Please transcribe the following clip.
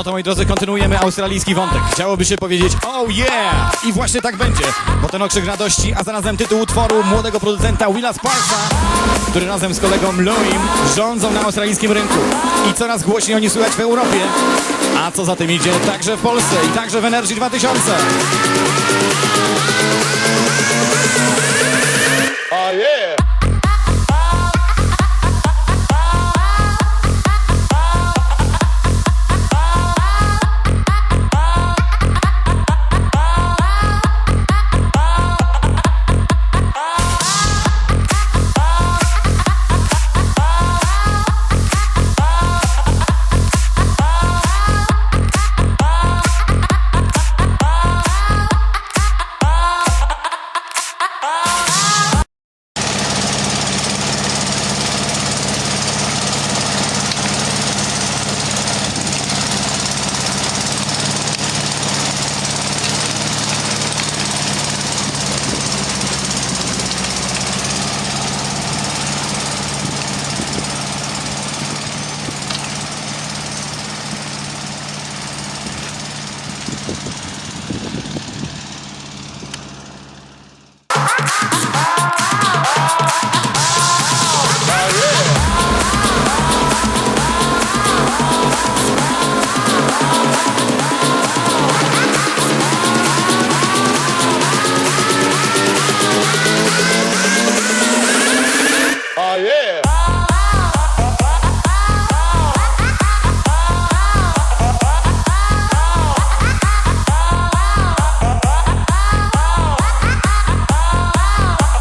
No to moi drodzy, kontynuujemy australijski wątek. Chciałoby się powiedzieć oh yeah! I właśnie tak będzie, bo ten okrzyk radości, a zarazem tytuł utworu młodego producenta Willa Sparksa, który razem z kolegą Louim rządzą na australijskim rynku. I coraz głośniej oni słychać w Europie. A co za tym idzie, także w Polsce i także w energii 2000.